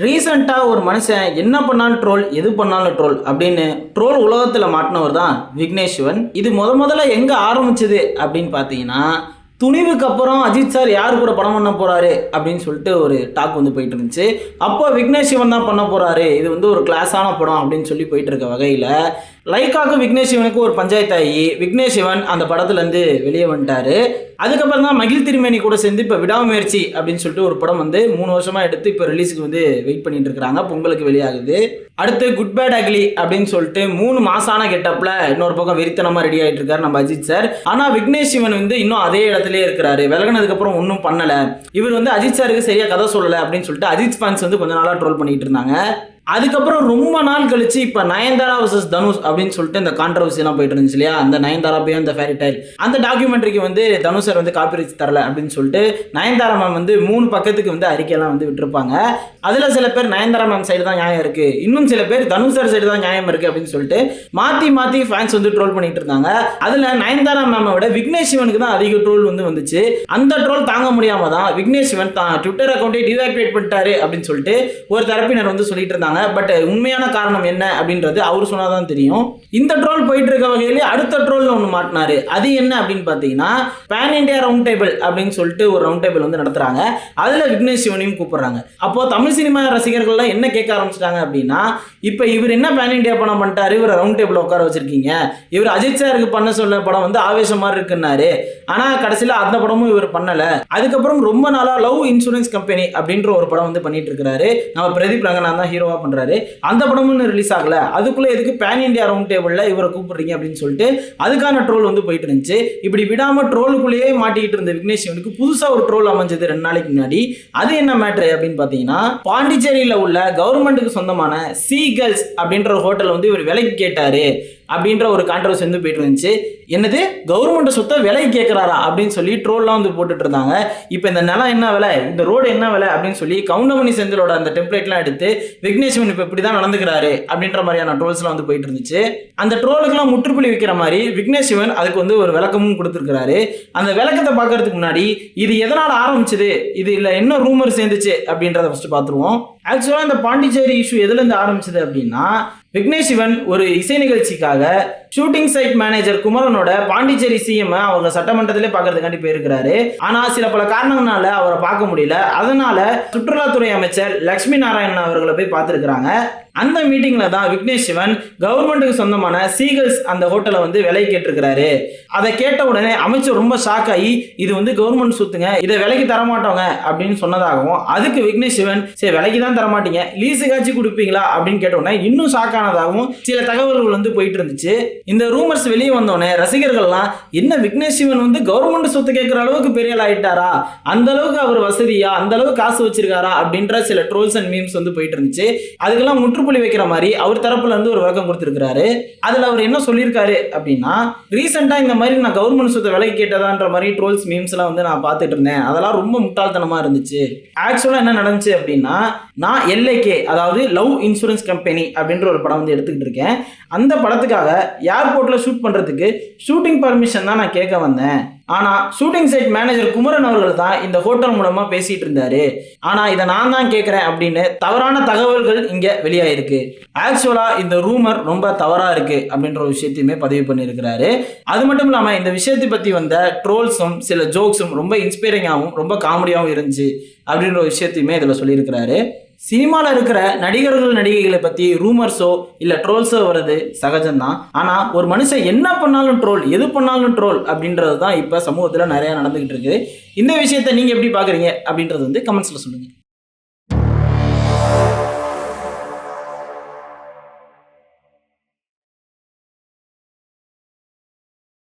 ரீசெண்டாக ஒரு மனுஷன் என்ன பண்ணாலும் ட்ரோல் எது பண்ணாலும் ட்ரோல் அப்படின்னு ட்ரோல் உலகத்தில் மாட்டினவர் தான் விக்னேஷ் சிவன். இது முத முதல்ல எங்கே ஆரம்பிச்சது அப்படின்னு பார்த்தீங்கன்னா துணிவுக்கு அப்புறம் அஜித் சார் யார் கூட படம் பண்ண போறாரு அப்படின்னு சொல்லிட்டு ஒரு டாக் வந்து போயிட்டு இருந்துச்சு. அப்போ விக்னேஷ் சிவன் தான் பண்ண போறாரு. இது வந்து ஒரு கிளாஸான படம் அப்படின்னு சொல்லி போயிட்டு இருக்க வகையில் லைக்காக்கும் விக்னேஷ் சிவனுக்கு ஒரு பஞ்சாயத்தாகி விக்னேஷ் சிவன் அந்த படத்துலேருந்து வெளியே வந்துட்டார். அதுக்கப்புறம் தான் மகிழ் திருமேனி கூட சேர்ந்து இப்போ விடாமுயற்சி அப்படின்னு சொல்லிட்டு ஒரு படம் வந்து மூணு வருஷமாக எடுத்து இப்போ ரிலீஸுக்கு வந்து வெயிட் பண்ணிட்டு இருக்கிறாங்க. பொங்கலுக்கு வெளியாகுது. அடுத்து குட் பேட் அக்லி அப்படின்னு சொல்லிட்டு மூணு மாசான கெட்டப்பில் இன்னொரு பக்கம் வெறித்தனமாக ரெடி ஆகிட்டு இருக்காரு நம்ம அஜித் சார் ஆனால் விக்னேஷ் சிவன் வந்து இன்னும் அதே இடத்துலயே இருக்கிறாரு. விலகினதுக்கப்புறம் ஒன்றும் பண்ணலை. இவர் வந்து அஜித் சாருக்கு சரியாக கதை சொல்லலை அப்படின்னு சொல்லிட்டு அஜித் ஃபேன்ஸ் வந்து கொஞ்ச நாளாக ட்ரோல் பண்ணிட்டு இருந்தாங்க. அதுக்கப்புறம் ரொம்ப நாள் கழிச்சு இப்போ நயன்தாரா வர்சஸ் தனுஷ் அப்படின்னு சொல்லிட்டு இந்த கான்ட்ரவர்சிலாம் போயிட்டு இருந்துச்சு இல்லையா? அந்த நயன்தாரா போய் அந்த ஃபேரி டைல் அந்த டாக்குமெண்ட்ரிக்கு வந்து தனுஷ் சார் வந்து காப்பிரைட்ஸ் தரல அப்படின்னு சொல்லிட்டு நயன்தாரா மேம் வந்து மூணு பக்கத்துக்கு வந்து அறிக்கையெல்லாம் வந்து விட்டுருப்பாங்க. அதில் சில பேர் நயன்தாரா மேம் சைடு தான் நியாயம் இருக்கு. இன்னும் சில பேர் தனுஷ் சார் சைடு தான் நியாயம் இருக்கு அப்படின்னு சொல்லிட்டு மாற்றி மாற்றி ஃபேன்ஸ் வந்து ட்ரோல் பண்ணிட்டு இருந்தாங்க. அதில் நயன்தாரா மேமை விட விக்னேஷ் சிவனுக்கு தான் அதிக ட்ரோல் வந்து வந்துச்சு. அந்த ட்ரோல் தாங்க முடியாம தான் விக்னேஷ் சிவன் தான் ட்விட்டர் அக்கௌண்ட்டை டிஆக்டிவேட் பண்ணிட்டாரு அப்படின்னு சொல்லிட்டு ஒரு தரப்பினர் வந்து சொல்லிட்டு இருந்தாங்க. பட் உண்மையான காரணம் என்ன அப்படின்றது அவர் சொன்னாதான் தெரியும். இந்த ட்ரோல் போயிட்டு இருக்க வகையிலே அடுத்த ட்ரோலில் ஒன்று மாட்டினாரு. அது என்ன அப்படின்னு பார்த்தீங்கன்னா பேன் இண்டியா ரவுண்ட் டேபிள் அப்படின்னு சொல்லிட்டு ஒரு ரவுண்ட் டேபிள் வந்து நடத்துறாங்க. அதில் விக்னேஷ் சிவனையும் கூப்பிடுறாங்க. அப்போ தமிழ் சினிமா ரசிகர்கள்லாம் என்ன கேட்க ஆரம்பிச்சிட்டாங்க அப்படின்னா இப்போ இவர் என்ன பேன் இண்டியா படம் பண்ணிட்டாரு? இவர் ரவுண்ட் டேபிள் உட்கார வச்சிருக்கீங்க. இவர் அஜித் சாருக்கு பண்ண சொல்ல படம் வந்து ஆவேசமா இருக்குன்னாரு. ஆனால் கடைசியில் அந்த படமும் இவர் பண்ணலை. அதுக்கப்புறம் ரொம்ப நாளாக லவ் இன்சூரன்ஸ் கம்பெனி அப்படின்ற ஒரு படம் வந்து பண்ணிட்டு இருக்கிறாரு. நம்ம பிரதீப் ரங்கநாத் தான் ஹீரோவாக பண்றாரு. அந்த படமும் ரிலீஸ் ஆகல. அதுக்குள்ள எதுக்கு பேன் இண்டியா ரவுண்ட் டேபிளில் இவரை கூப்பிடுறீங்க அப்படின்னு சொல்லிட்டு அதுக்கான ட்ரோல் வந்து போயிட்டு இருந்துச்சு. இப்படி விடாம ட்ரோலுக்குள்ளேயே மாட்டிக்கிட்டு இருந்த விக்னேஷ் சிவனுக்கு புதுசாக ஒரு ட்ரோல் அமைஞ்சது ரெண்டு நாளைக்கு முன்னாடி. அது என்ன மேட்ரு அப்படின்னு பார்த்தீங்கன்னா பாண்டிச்சேரியில் உள்ள கவர்மெண்ட்டுக்கு சொந்தமான சி கேர்ள்ஸ் அப்படின்ற ஹோட்டல் வந்து இவர் விலைக்கு கேட்டார். அப்படின்ற ஒரு கான்ட்ரவர்சி வந்து போயிட்டு இருந்துச்சு என்னது? கவர்மெண்ட் சொத்தை விலை கேட்குறாரா அப்படின்னு சொல்லி ட்ரோல்லாம் வந்து போட்டுட்டு இருந்தாங்க. இப்போ இந்த நிலம் என்ன விலை? இந்த ரோடு என்ன விலை? அப்படின்னு சொல்லி கவுண்டமணி செந்திலோட அந்த டெம்ப்ளேட்லாம் எடுத்து விக்னேஷ்வன் இப்போ இப்படி தான் நடந்துக்கிறாரு அப்படின்ற மாதிரியான ட்ரோல்ஸ்லாம் வந்து போயிட்டு இருந்துச்சு. அந்த ட்ரோலுக்குலாம் முற்றுப்புள்ளி வைக்கிற மாதிரி விக்னேஷ் சிவன் அதுக்கு வந்து ஒரு விளக்கமும் கொடுத்துருக்கிறாரு. அந்த விளக்கத்தை பார்க்கறதுக்கு முன்னாடி இது எதனால் ஆரம்பிச்சது? இது இல்லை என்ன ரூமர் சேர்ந்துச்சு அப்படின்றத ஃபஸ்ட்டு பார்த்துருவோம். ஆக்சுவலாக இந்த பாண்டிச்சேரி இஷ்யூ எதுலேருந்து ஆரம்பிச்சது அப்படின்னா விக்னேஷ் சிவன் ஒரு இசை நிகழ்ச்சிக்காக ஷூட்டிங் சைட் மேனேஜர் குமரனோட பாண்டிச்சேரி சிஎம் அவங்க சட்டமன்றத்திலே பார்க்கறதுக்காண்டி போயிருக்கிறாரு. ஆனா சில பல காரணங்களால அவரை பார்க்க முடியல. அதனால சுற்றுலாத்துறை அமைச்சர் லக்ஷ்மி நாராயணன் அவர்களை போய் பார்த்துருக்குறாங்க. அந்த மீட்டிங்ல தான் விக்னேஷ் சிவன் கவர்மெண்ட்டுக்கு சொந்தமான சீகல்ஸ் அந்த ஹோட்டலை வந்து விலை கேட்டிருக்கிறாரு. அதை கேட்ட உடனே அமைச்சர் ரொம்ப ஷாக் ஆகி இது வந்து கவர்மெண்ட் சொத்துங்க இதை விலைக்கு தரமாட்டோங்க அப்படின்னு சொன்னதாகவும் அதுக்கு விக்னேஷ் சிவன் சரி விலைக்கு தான் தரமாட்டீங்க லீஸுக்காச்சும் கொடுப்பீங்களா? அப்படின்னு கேட்ட உடனே இன்னும் ஷாக் ஆனதாகவும் சில தகவல்கள் வந்து போயிட்டு இருந்துச்சு. இந்த ரூமர்ஸ் வெளியே வந்தோடனே ரசிகர்கள்லாம் என்ன விக்னேஷ் சிவன் வந்து கவர்மெண்ட் சொத்து கேட்குற அளவுக்கு பெரிய ஆள் ஆயிட்டாரா? அந்த அளவுக்கு அவர் வசதியா? அந்த அளவுக்கு காசு வச்சிருக்காரா? அப்படின்ற சில ட்ரோல்ஸ் அண்ட் மீம்ஸ் வந்து போயிட்டு இருந்துச்சு. அதுக்கெல்லாம் முற்றுப்புள்ளி வைக்கிற மாதிரி அவர் தரப்புல இருந்து ஒரு விளக்கம் கொடுத்துருக்காரு அதுல அவர் என்ன சொல்லியிருக்காரு அப்படின்னா ரீசெண்டா இந்த மாதிரி நான் கவர்மெண்ட் சொத்தை விலைக்கு கேட்டதான்ற மாதிரி ட்ரோல்ஸ் மீம்ஸ் எல்லாம் வந்து நான் பார்த்துட்டு இருந்தேன். அதெல்லாம் ரொம்ப முட்டாள்தனமா இருந்துச்சு. ஆக்சுவலா என்ன நடந்துச்சு அப்படின்னா நான் எல்ஏகே அதாவது லவ் இன்சூரன்ஸ் கம்பெனி அப்படின்ற ஒரு படம் வந்து எடுத்துக்கிட்டு இருக்கேன். அந்த படத்துக்காக ஏர்போர்ட்டில் ஷூட் பண்ணுறதுக்கு ஷூட்டிங் பர்மிஷன் தான் நான் கேட்க வந்தேன். ஆனால் ஷூட்டிங் சைட் மேனேஜர் குமரன் அவர்கள் தான் இந்த ஹோட்டல் மூலமாக பேசிகிட்டு இருந்தாரு. ஆனால் இதை நான் தான் கேட்குறேன் அப்படின்னு தவறான தகவல்கள் இங்கே வெளியாயிருக்கு. ஆக்சுவலாக இந்த ரூமர் ரொம்ப தவறாக இருக்குது அப்படின்ற ஒரு விஷயத்தையுமே பதிவு பண்ணியிருக்கிறாரு. அது மட்டும் இல்லாமல் இந்த விஷயத்தை பற்றி வந்த ட்ரோல்ஸும் சில ஜோக்ஸும் ரொம்ப இன்ஸ்பைரிங்காகவும் ரொம்ப காமெடியாகவும் இருந்துச்சு அப்படின்ற ஒரு விஷயத்தையுமே இதில் சொல்லியிருக்கிறாரு. சினிமாவில் இருக்கிற நடிகர்கள் நடிகைகளை பற்றி ரூமர்ஸோ இல்லை ட்ரோல்ஸோ வர்றது சகஜம்தான். ஆனால் ஒரு மனுஷன் என்ன பண்ணாலும் ட்ரோல் எது பண்ணாலும் ட்ரோல் அப்படின்றது தான் இப்போ சமூகத்தில் நிறையா நடந்துக்கிட்டு இருக்கு. இந்த விஷயத்தை நீங்கள் எப்படி பார்க்குறீங்க அப்படின்றது வந்து கமெண்ட்ஸில் சொல்லுங்கள்